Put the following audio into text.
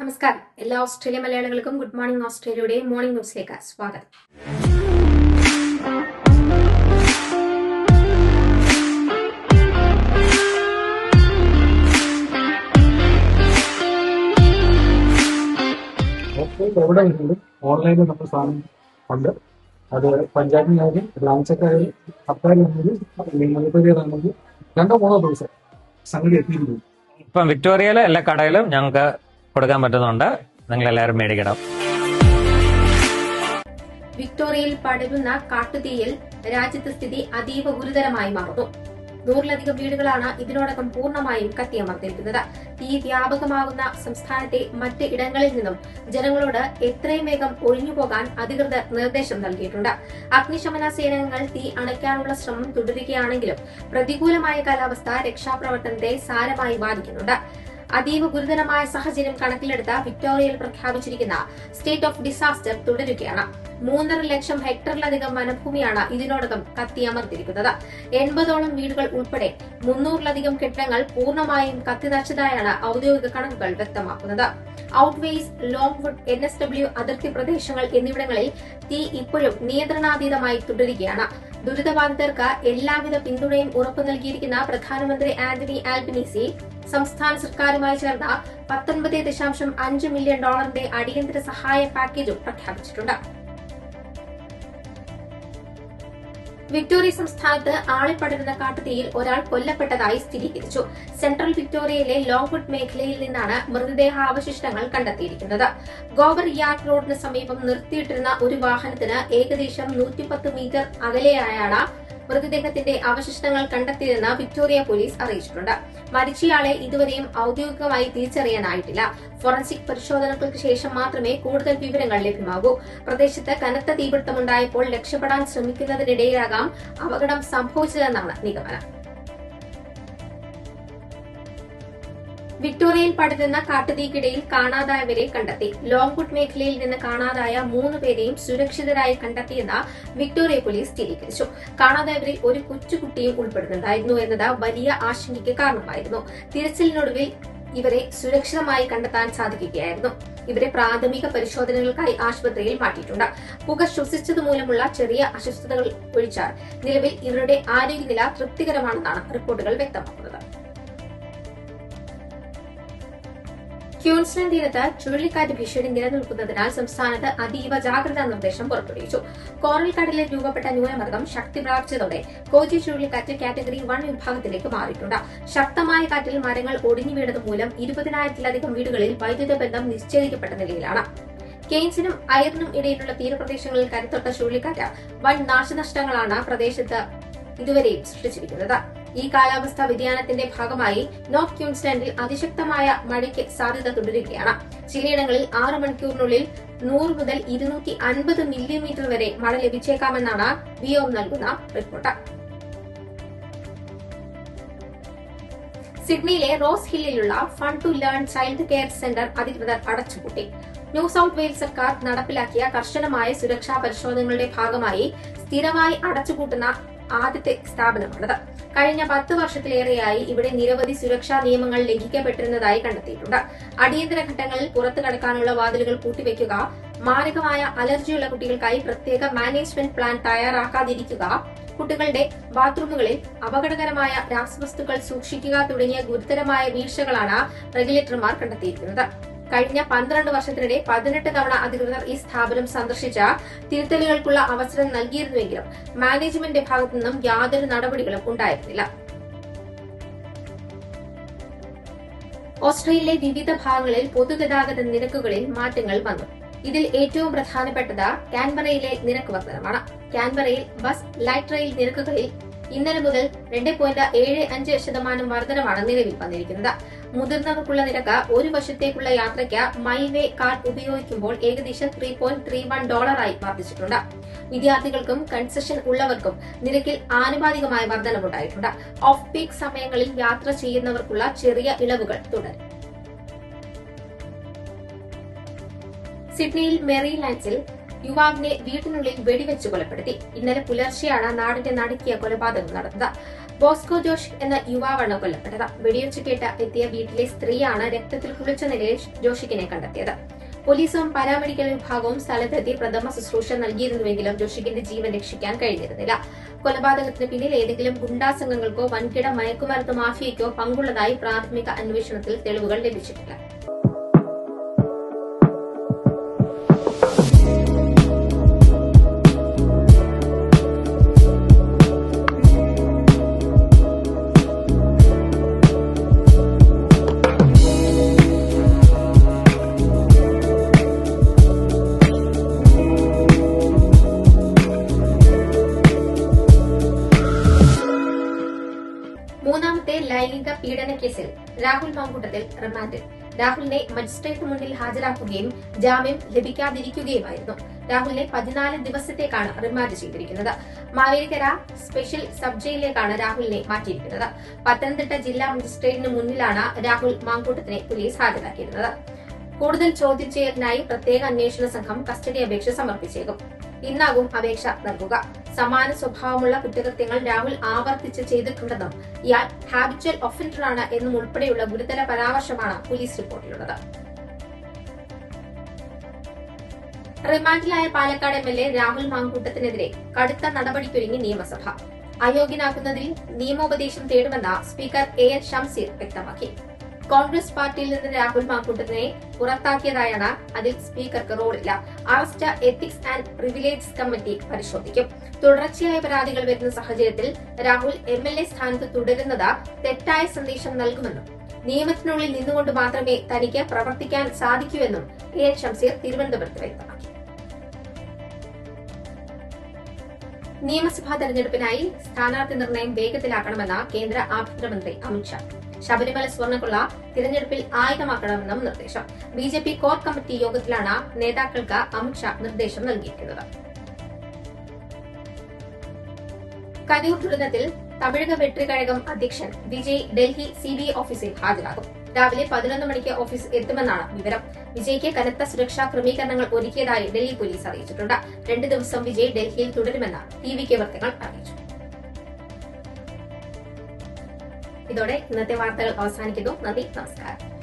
നമസ്കാരം. എല്ലാ ഓസ്ട്രേലിയ മലയാളികൾക്കും ഗുഡ് മോർണിംഗ് ഓസ്ട്രേലിയയുടെ മോർണിംഗ് ന്യൂസിലേക്ക് സ്വാഗതം. എവിടെ വേണമെങ്കിലും ഓൺലൈനിൽ നമ്മൾ സാധനം ഉണ്ട്. അത് പഞ്ചായത്തിനായാലും ബ്രാഞ്ചക്കായാലും അപ്പായാലും മുനിസിപ്പാലിറ്റിയിലാണെങ്കിലും രണ്ടോ മൂന്നോ ദിവസം സംഗതി എത്തിയിട്ടുണ്ട്. ഇപ്പം വിക്ടോറിയയിലെ എല്ലാ കടയിലും ഞങ്ങൾക്ക് കൊടുക്കാൻ പറ്റുന്നുണ്ട്. നിങ്ങൾ എല്ലാവരും മേടിക്കണം. വിക്ടോറിയയിൽ പടരുന്ന കാട്ടുതീയിൽ രാജ്യത്തെ സ്ഥിതി അതീവ ഗുരുതരമായി മാറുന്നു. നൂറിലധികം വീടുകളാണ് ഇതിനോടകം പൂർണമായും കത്തിയമർത്തിയിരിക്കുന്നത് തീ വ്യാപകമാകുന്ന സംസ്ഥാനത്തെ മറ്റ് ഇടങ്ങളിൽ നിന്നും ജനങ്ങളോട് എത്രയും വേഗം ഒഴിഞ്ഞുപോകാൻ അധികൃതർ നിർദ്ദേശം നൽകിയിട്ടുണ്ട്. അഗ്നിശമന സേനകൾ തീ അണയ്ക്കാനുള്ള ശ്രമം തുടരുകയാണെങ്കിലും പ്രതികൂലമായ കാലാവസ്ഥ രക്ഷാപ്രവർത്തനത്തെ സാരമായി ബാധിക്കുന്നുണ്ട്. അതീവ ഗുരുതരമായ സാഹചര്യം കണക്കിലെടുത്ത് വിക്ടോറിയയിൽ പ്രഖ്യാപിച്ചിരിക്കുന്ന സ്റ്റേറ്റ് ഓഫ് ഡിസാസ്റ്റർ തുടരുകയാണ്. മൂന്നര ലക്ഷം ഹെക്ടറിലധികം വനഭൂമിയാണ് ഇതിനോടകം കത്തിയമർത്തിരിക്കുന്നത് എൺപതോളം വീടുകൾ ഉൾപ്പെടെ മുന്നൂറിലധികം കെട്ടിടങ്ങൾ പൂർണമായും കത്തിനച്ചതായാണ് ഔദ്യോഗിക കണക്കുകൾ വ്യക്തമാക്കുന്നത്. ഔട്ട്വേസ് ലോങ്വുഡ് എൻ എസ് ഡബ്ല്യു അതിർത്തി പ്രദേശങ്ങൾ എന്നിവിടങ്ങളിൽ തീ ഇപ്പോഴും നിയന്ത്രണാതീതമായി തുടരുകയാണ്. ദുരിതബാധിതർക്ക് എല്ലാവിധ പിന്തുണയും ഉറപ്പു നൽകിയിരിക്കുന്ന പ്രധാനമന്ത്രി ആന്റണി ആൽബനീസി സംസ്ഥാന സർക്കാരുമായി ചേർന്ന പത്തൊൻപത് ദശാംശം അഞ്ച് മില്യൺ ഡോളറിന്റെ അടിയന്തര സഹായ പാക്കേജും പ്രഖ്യാപിച്ചിട്ടുണ്ട്. വിക്ടോറിയ സംസ്ഥാനത്ത് ആളിപ്പടരുന്ന കാട്ടുതീയിൽ ഒരാൾ കൊല്ലപ്പെട്ടതായി സ്ഥിരീകരിച്ചു സെൻട്രൽ വിക്ടോറിയയിലെ ലോങ്വുഡ് മേഖലയിൽ നിന്നാണ് മൃതദേഹാവശിഷ്ടങ്ങൾ കണ്ടെത്തിയിരിക്കുന്നത്. ഗോവർ യാർഡ് റോഡിന് സമീപം നിർത്തിയിട്ടിരുന്ന ഒരു വാഹനത്തിന് ഏകദേശം നൂറ്റിപ്പത്ത് മീറ്റർ അകലെയായാണ് മൃതദേഹത്തിന്റെ അവശിഷ്ടങ്ങൾ കണ്ടെത്തിയതെന്ന് വിക്ടോറിയ പോലീസ് അറിയിച്ചിട്ടുണ്ട്. മരിച്ചയാളെ ഇതുവരെയും ഔദ്യോഗികമായി തിരിച്ചറിയാനായിട്ടില്ല. ഫോറൻസിക് പരിശോധനകൾക്ക് ശേഷം മാത്രമേ കൂടുതൽ വിവരങ്ങൾ ലഭ്യമാകൂ. പ്രദേശത്ത് കനത്ത തീപിടുത്തമുണ്ടായപ്പോൾ രക്ഷപ്പെടാൻ ശ്രമിക്കുന്നതിനിടയിലാകാം അപകടം സംഭവിച്ചതെന്നാണ് നിഗമനം. വിക്ടോറിയയിൽ പടരുന്ന കാട്ടുതീക്കിടയിൽ കാണാതായവരെ കണ്ടെത്തി. ലോങ്വുഡ് മേഖലയിൽ നിന്ന് കാണാതായ മൂന്ന് പേരെയും സുരക്ഷിതരായി കണ്ടെത്തിയെന്ന വിക്ടോറിയ പോലീസ് സ്ഥിരീകരിച്ചു. കാണാതായവരിൽ ഒരു കൊച്ചുകുട്ടിയും ഉൾപ്പെടുന്നുണ്ടായിരുന്നു എന്നത് വലിയ ആശങ്കയ്ക്ക് കാരണമായിരുന്നു. തിരച്ചിലിനൊടുവിൽ ഇവരെ സുരക്ഷിതമായി കണ്ടെത്താൻ സാധിക്കുകയായിരുന്നു. ഇവരെ പ്രാഥമിക പരിശോധനകൾക്കായി ആശുപത്രിയിൽ മാറ്റിയിട്ടുണ്ട്. പുക ശ്വസിച്ചത് മൂലമുള്ള ചെറിയ അസ്വസ്ഥതകൾ ഒഴിച്ചാൽ നിലവിൽ ഇവരുടെ ആരോഗ്യനില തൃപ്തികരമാണെന്നാണ് റിപ്പോർട്ടുകൾ വ്യക്തമാക്കുന്നത്. ക്യൂൻസ്ലൻഡ് തീരത്ത് ചുഴലിക്കാറ്റ് ഭീഷണി നിലനിൽക്കുന്നതിനാൽ സംസ്ഥാനത്ത് അതീവ ജാഗ്രതാ നിർദ്ദേശം പുറപ്പെടുവിച്ചു. കോറൽ കടലിൽ രൂപപ്പെട്ട ന്യൂനമർദ്ദം ശക്തി പ്രാപിച്ചതോടെ കോച്ചി ചുഴലിക്കാറ്റ് കാറ്റഗറി വൺ വിഭാഗത്തിലേക്ക് മാറിയിട്ടുണ്ട്. ശക്തമായ കാറ്റിൽ മരങ്ങൾ ഒടിഞ്ഞു വീണത് മൂലം ഇരുപതിനായിരത്തിലധികം വീടുകളിൽ വൈദ്യുത ബന്ധം നിശ്ചയിക്കപ്പെട്ട നിലയിലാണ്. കെയ്ൻസിനും അയറിനും ഇടയിലുള്ള തീരപ്രദേശങ്ങളിൽ കരുത്തൊട്ട ചുഴലിക്കാറ്റ് വൻ നാശനഷ്ടങ്ങളാണ് പ്രദേശത്ത് ഇതുവരെയും സൃഷ്ടിച്ചിരിക്കുന്നത്. ഈ കാലാവസ്ഥാ വ്യതിയാനത്തിന്റെ ഭാഗമായി നോർത്ത് ക്യൂൻസ്ലാൻഡിൽ അതിശക്തമായ മഴയ്ക്ക് സാധ്യത തുടരുകയാണ്. ചിലയിടങ്ങളിൽ ആറ് മണിക്കൂറിനുള്ളിൽ നൂറ് മുതൽ ഇരുന്നൂറ്റി അൻപത് മില്ലിമീറ്റർ വരെ മഴ ലഭിച്ചേക്കാമെന്നാണ് വിയോം നൽകുന്ന റിപ്പോർട്ട്. സിഡ്നിയിലെ Rose ഹില്ലിലുള്ള fun to learn child care centre അധികൃതർ അടച്ചുപൂട്ടി. ന്യൂ സൌത്ത് വെയിൽസ് സർക്കാർ നടപ്പിലാക്കിയ കർശനമായ സുരക്ഷാ പരിശോധനകളുടെ ഭാഗമായി സ്ഥിരമായി അടച്ചുപൂട്ടുന്ന ആദ്യത്തെ സ്ഥാപനമാണിത്. കഴിഞ്ഞ പത്ത് വർഷത്തിലേറെയായി ഇവിടെ നിരവധി സുരക്ഷാ നിയമങ്ങൾ ലംഘിക്കപ്പെട്ടിരുന്നതായി കണ്ടെത്തിയിട്ടുണ്ട്. അടിയന്തര ഘട്ടങ്ങളിൽ പുറത്തു കടക്കാനുള്ള വാതിലുകൾ പൂട്ടിവെക്കുക മാരകമായ അലർജിയുള്ള കുട്ടികൾക്കായി പ്രത്യേക മാനേജ്മെന്റ് പ്ലാൻ തയ്യാറാക്കാതിരിക്കുക കുട്ടികളുടെ ബാത്റൂമുകളിൽ അപകടകരമായ രാസവസ്തുക്കൾ സൂക്ഷിക്കുക തുടങ്ങിയ ഗുരുതരമായ വീഴ്ചകളാണ് റെഗുലേറ്റർമാർ കണ്ടെത്തിയിരിക്കുന്നത്. കഴിഞ്ഞ പന്ത്രണ്ട് വർഷത്തിനിടെ പതിനെട്ട് തവണ അധികൃതർ ഈ സ്ഥാപനം സന്ദർശിച്ച തിരുത്തലുകൾക്കുള്ള അവസരം നൽകിയിരുന്നുവെങ്കിലും മാനേജ്മെന്റ് ഭാഗത്തു നിന്നും യാതൊരു നടപടികളും ഉണ്ടായിരുന്നില്ല. ഓസ്ട്രേലിയയിലെ വിവിധ ഭാഗങ്ങളിൽ പൊതുഗതാഗത നിരക്കുകളിൽ മാറ്റങ്ങൾ വന്നു. ഇതിൽ ഏറ്റവും പ്രധാനപ്പെട്ടത് കാൻബറയിലെ നിരക്ക് വർധനമാണ്. കാൻബറയിൽ ബസ് ലൈറ്റ് റെയിൽ നിരക്കുകളിൽ ഇന്നലെ മുതൽ രണ്ട് പോയിന്റ് ഏഴ് അഞ്ച് ശതമാനം വർധനമാണ് നിലവിൽ വന്നിരിക്കുന്നത്. മുതിർന്നവർക്കുള്ള നിരക്ക് ഒരു വർഷത്തേക്കുള്ള യാത്രയ്ക്ക് മൈവേ കാർഡ് ഉപയോഗിക്കുമ്പോൾ ഏകദേശം ത്രീ പോയിന്റ് ത്രീ വൺ ഡോളറായി വർദ്ധിച്ചിട്ടുണ്ട്. വിദ്യാർത്ഥികൾക്കും കൺസെഷൻ ഉള്ളവർക്കും നിരക്കിൽ ആനുപാതികമായ വർധനമുണ്ടായിട്ടുണ്ട് ഓഫ് പീക്ക് സമയങ്ങളിൽ യാത്ര ചെയ്യുന്നവർക്കുള്ള ചെറിയ ഇളവുകൾ തുടരും. സിഡ്നിയിൽ മെറി ലാൻഡ്സിൽ യുവാവിനെ വീട്ടിനുള്ളിൽ വെടിവെച്ച് കൊലപ്പെടുത്തി. ഇന്നലെ പുലർച്ചെയാണ് നാടിന്റെ നടുക്കിയ കൊലപാതകം നടന്നത്. ബോസ്കോ ജോഷ് എന്ന യുവാവാണ് കൊല്ലപ്പെട്ടത്. വെടിവെച്ച് കേട്ട് എത്തിയ വീട്ടിലെ സ്ത്രീയാണ് രക്തത്തിൽ കുളിച്ച നിലയിൽ ജോഷിക്കിനെ കണ്ടെത്തിയത്. പോലീസും പാരാമെഡിക്കൽ വിഭാഗവും സ്ഥലത്തെത്തി പ്രഥമ ശുശ്രൂഷ നൽകിയിരുന്നുവെങ്കിലും ജോഷിക്കിന്റെ ജീവൻ രക്ഷിക്കാൻ കഴിഞ്ഞിരുന്നില്ല. കൊലപാതകത്തിന് പിന്നിൽ ഏതെങ്കിലും ഗുണ്ടാ സംഘങ്ങൾക്കോ വൻകിട മയക്കുമരുന്ന് മാഫിയയ്ക്കോ പങ്കുള്ളതായി പ്രാഥമിക അന്വേഷണത്തിൽ തെളിവുകൾ ലഭിച്ചിട്ടില്ല. മൂന്നാമത്തെ ലൈംഗിക പീഡന കേസിൽ രാഹുൽ മാങ്കൂട്ടത്തിൽ റിമാൻഡ് രാഹുലിനെ മജിസ്ട്രേറ്റ് മുന്നിൽ ഹാജരാക്കുകയും ജാമ്യം ലഭിക്കാതിരിക്കുകയുമായിരുന്നു. രാഹുലിനെ പതിനാല് ദിവസത്തേക്കാണ് റിമാൻഡ് ചെയ്തിരിക്കുന്നത്. മാവേലിക്കര സ്പെഷ്യൽ സബ് ജയിലിലേക്കാണ് രാഹുലിനെ മാറ്റിയിരിക്കുന്നത്. പത്തനംതിട്ട ജില്ലാ മജിസ്ട്രേറ്റിന് മുന്നിലാണ് രാഹുൽ മാങ്കൂട്ടത്തിനെ പോലീസ് ഹാജരാക്കിയിരുന്നത്. കൂടുതൽ ചോദ്യം ചെയ്യലിനായി പ്രത്യേക അന്വേഷണ സംഘം കസ്റ്റഡി അപേക്ഷ സമർപ്പിച്ചേക്കും. ഇന്നാകും അപേക്ഷ നൽകുക. സമാന സ്വഭാവമുള്ള കുറ്റകൃത്യങ്ങൾ രാഹുൽ ആവർത്തിച്ച് ചെയ്തിട്ടുണ്ടെന്നും ഇയാൾ ഹാബിച്വൽ ഒഫൻഡറാണ് എന്നും ഉൾപ്പെടെയുള്ള ഗുരുതര പരാമർശമാണ് പോലീസ് റിപ്പോർട്ടിലുള്ളത് റിമാൻഡിലായ Palakkad M L A Rahul മാങ്കൂട്ടത്തിനെതിരെ കടുത്ത നടപടിക്കൊരുങ്ങി നിയമസഭ. അയോഗ്യനാക്കുന്നതിൽ നിയമോപദേശം തേടുമെന്ന് സ്പീക്കർ എ എൻ ഷംസീർ വ്യക്തമാക്കി. കോൺഗ്രസ് പാർട്ടിയിൽ നിന്ന് രാഹുൽ മാങ്കൂട്ടത്തിനെ പുറത്താക്കിയതായാണ് അതിൽ സ്പീക്കർക്ക് റോളില്ല. Arrest ethics and privilege committee പരിശോധിക്കും. തുടർച്ചയായ പരാതികൾ വരുന്ന സാഹചര്യത്തിൽ രാഹുൽ എം എൽ എ സ്ഥാനത്ത് തുടരുന്നത് തെറ്റായ സന്ദേശം നൽകുമെന്നും നിയമത്തിനുള്ളിൽ നിന്നുകൊണ്ട് മാത്രമേ തനിക്ക് പ്രവർത്തിക്കാൻ സാധിക്കൂവെന്നും എ എൻ ഷംസീർ തിരുവനന്തപുരത്ത് വ്യക്തമാക്കി. നിയമസഭാ തെരഞ്ഞെടുപ്പിനായി സ്ഥാനാർത്ഥി നിർണയം വേഗത്തിലാക്കണമെന്ന് കേന്ദ്ര ആഭ്യന്തരമന്ത്രി അമിത്ഷാ ശബരിമല സ്വർണക്കുള്ള തിരഞ്ഞെടുപ്പിൽ ആയുധമാക്കണമെന്നും നിർദ്ദേശം. ബി കോർ കമ്മിറ്റി യോഗത്തിലാണ് നേതാക്കൾക്ക് അമിത്ഷാ നിർദ്ദേശം നൽകിയിരിക്കുന്നത്. കരൂർ ദുരന്തത്തിൽ തമിഴക വെട്രികഴകം അധ്യക്ഷൻ വിജയ് ഡൽഹി സി ബി ഓഫീസിൽ ഹാജരാകും. രാവിലെ പതിനൊന്ന് മണിക്ക് ഓഫീസ് എത്തുമെന്നാണ് വിവരം. വിജയ്ക്ക് കനത്ത സുരക്ഷാ ക്രമീകരണങ്ങൾ ഒരുക്കിയതായി ഡൽഹി പോലീസ് അറിയിച്ചിട്ടുണ്ട്. രണ്ട് ദിവസം വിജയ് ഡൽഹിയിൽ തുടരുമെന്ന് ടി വി കെ വൃത്തങ്ങൾ അറിയിച്ചു. ഇതോടെ ഇന്നത്തെ വാർത്തകൾ അവസാനിക്കുന്നു. നന്ദി നമസ്കാരം.